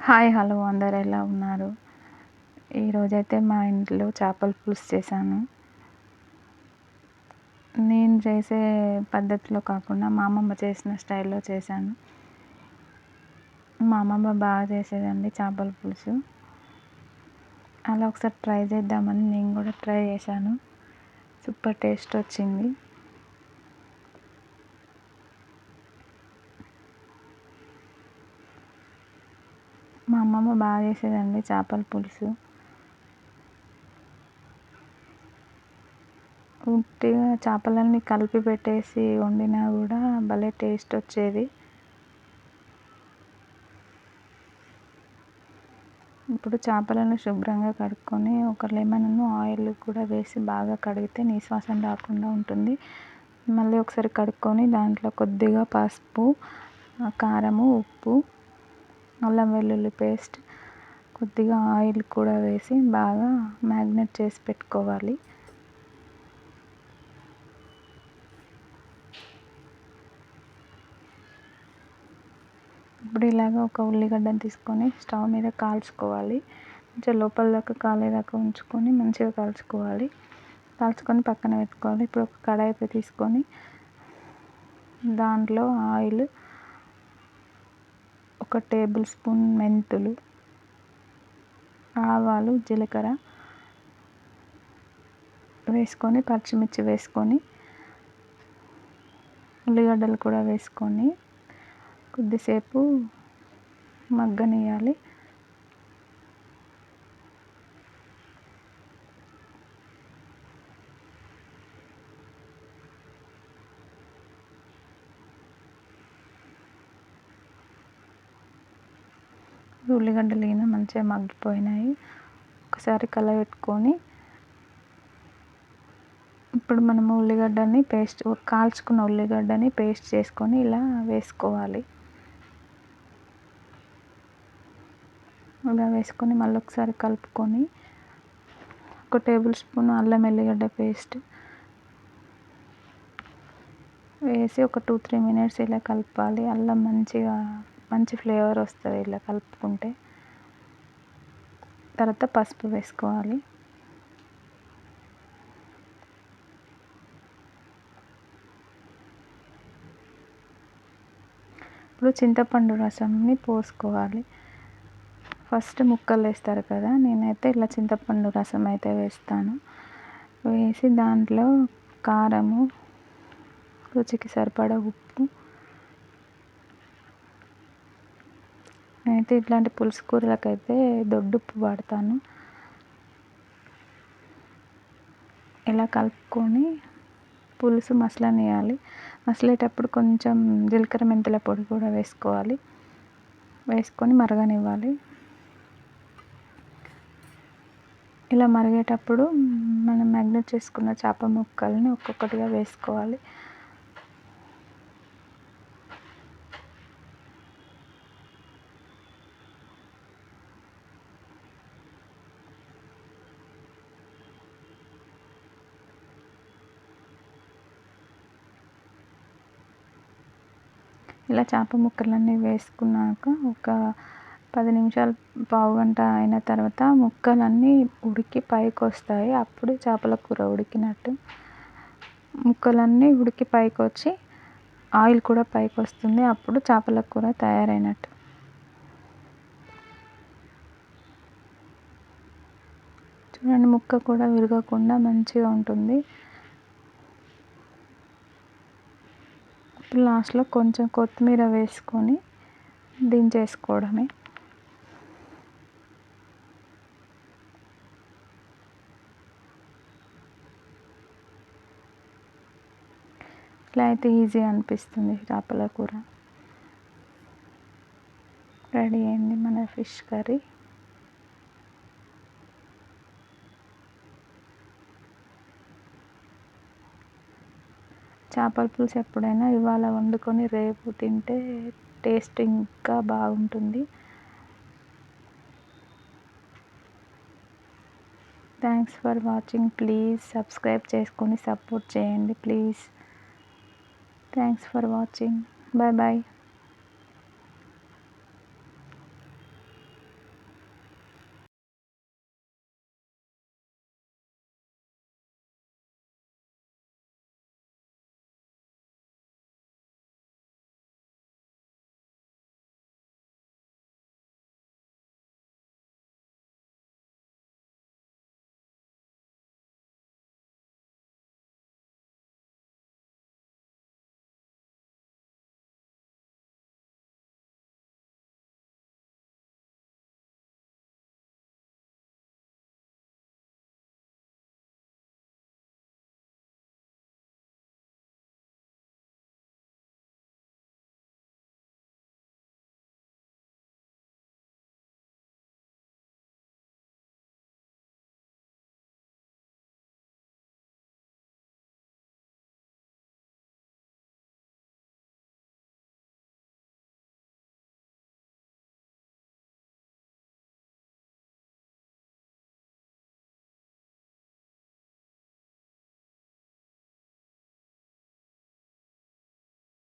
Hi hello అందరు ఎలా ఉన్నారు? ఈరోజైతే మా ఇంట్లో చేపల పులుసు చేశాను. నేను చేసే పద్ధతిలో కాకుండా మా అమ్మమ్మ చేసిన స్టైల్లో చేశాను. మా అమ్మమ్మ బాగా చేసేదండి చేపల పులుసు. అలా ఒకసారి ట్రై చేద్దామని నేను కూడా ట్రై చేశాను. సూపర్ టేస్ట్ వచ్చింది మా అమ్మమ్మ బాగా చేసేదండి చేపల పులుసు. ఉట్టిగా చేపలన్నీ కలిపి పెట్టేసి వండినా కూడా భలే టేస్ట్ వచ్చేది. ఇప్పుడు చేపలను శుభ్రంగా కడుక్కొని ఒక లెమన్ను ఆయిల్ కూడా వేసి బాగా కడిగితే నీశ్వాసం రాకుండా ఉంటుంది. మళ్ళీ ఒకసారి కడుక్కొని దాంట్లో కొద్దిగా పసుపు కారము ఉప్పు అల్లం వెల్లుల్లి పేస్ట్ కొద్దిగా ఆయిల్ కూడా వేసి బాగా మ్యాగ్నెట్ చేసి పెట్టుకోవాలి. ఇప్పుడు ఇలాగ ఒక ఉల్లిగడ్డను తీసుకొని స్టవ్ మీద కాల్చుకోవాలి. కొంచెం లోపల దాకా కాలేదాకా ఉంచుకొని మంచిగా కాల్చుకోవాలి. కాల్చుకొని పక్కన పెట్టుకోవాలి. ఇప్పుడు ఒక కడాయి తీసుకొని దాంట్లో ఆయిల్ ఒక టేబుల్ స్పూన్ మెంతులు ఆవాలు జీలకర్ర వేసుకొని పచ్చిమిర్చి వేసుకొని ఉల్లిగడ్డలు కూడా వేసుకొని కొద్దిసేపు మగ్గనియాలి ఉల్లిగడ్డలు అయినా మంచిగా మగ్గిపోయినాయి. ఒకసారి కలబెట్టుకొని ఇప్పుడు మనము ఉల్లిగడ్డని పేస్ట్ కాల్చుకున్న ఉల్లిగడ్డని పేస్ట్ చేసుకొని ఇలా వేసుకోవాలి. ఇలా వేసుకొని మళ్ళీ ఒకసారి కలుపుకొని ఒక టేబుల్ స్పూన్ అల్లం వెల్లిగడ్డ పేస్ట్ వేసి ఒక టూ త్రీ మినిట్స్ ఇలా కలపాలి. అల్లం మంచిగా మంచి ఫ్లేవర్ వస్తుంది ఇలా కలుపుకుంటే. తర్వాత పసుపు వేసుకోవాలి. ఇప్పుడు చింతపండు రసంని పోసుకోవాలి. ఫస్ట్ ముక్కలు వేస్తారు కదా నేనైతే ఇలా చింతపండు రసం అయితే వేస్తాను. వేసి దాంట్లో కారము రుచికి సరిపడా ఉప్పు నేనైతే ఇట్లాంటి పులుసు కూరలకైతే దొడ్డుప్పు వాడతాను. ఇలా కలుపుకొని పులుసు మసలనియాలి మసలేటప్పుడు కొంచెం జీలకర్ర మెంతుల పొడి కూడా వేసుకోవాలి. వేసుకొని మరగనివ్వాలి. ఇలా మరిగేటప్పుడు మనం మ్యాగ్నెట్ చేసుకున్న చేప ముక్కల్ని ఒక్కొక్కటిగా వేసుకోవాలి. ఇలా చేప ముక్కలన్నీ వేసుకున్నాక ఒక పది నిమిషాలు పావు గంట అయిన తర్వాత ముక్కలన్నీ ఉడికి పైకి వస్తాయి అప్పుడు చేపల కూర ఉడికినట్టు. ముక్కలన్నీ ఉడికి పైకి వచ్చి ఆయిల్ కూడా పైకి వస్తుంది అప్పుడు చేపల కూర తయారైనట్టు. చూడండి ముక్క కూడా విరగకుండా మంచిగా ఉంటుంది. లాస్ట్లో కొంచెం కొత్తిమీర వేసుకొని దించేసుకోవడమే. ఇట్లా అయితే ఈజీ అనిపిస్తుంది చేపల కూర. రెడీ అయింది మన ఫిష్ కర్రీ. చేపల పులుసు ఎప్పుడైనా ఇవాళ వండుకొని రేపు తింటే టేస్ట్ ఇంకా బాగుంటుంది. Thanks for watching please subscribe చేసుకొని సపోర్ట్ చేయండి please thanks for watching bye bye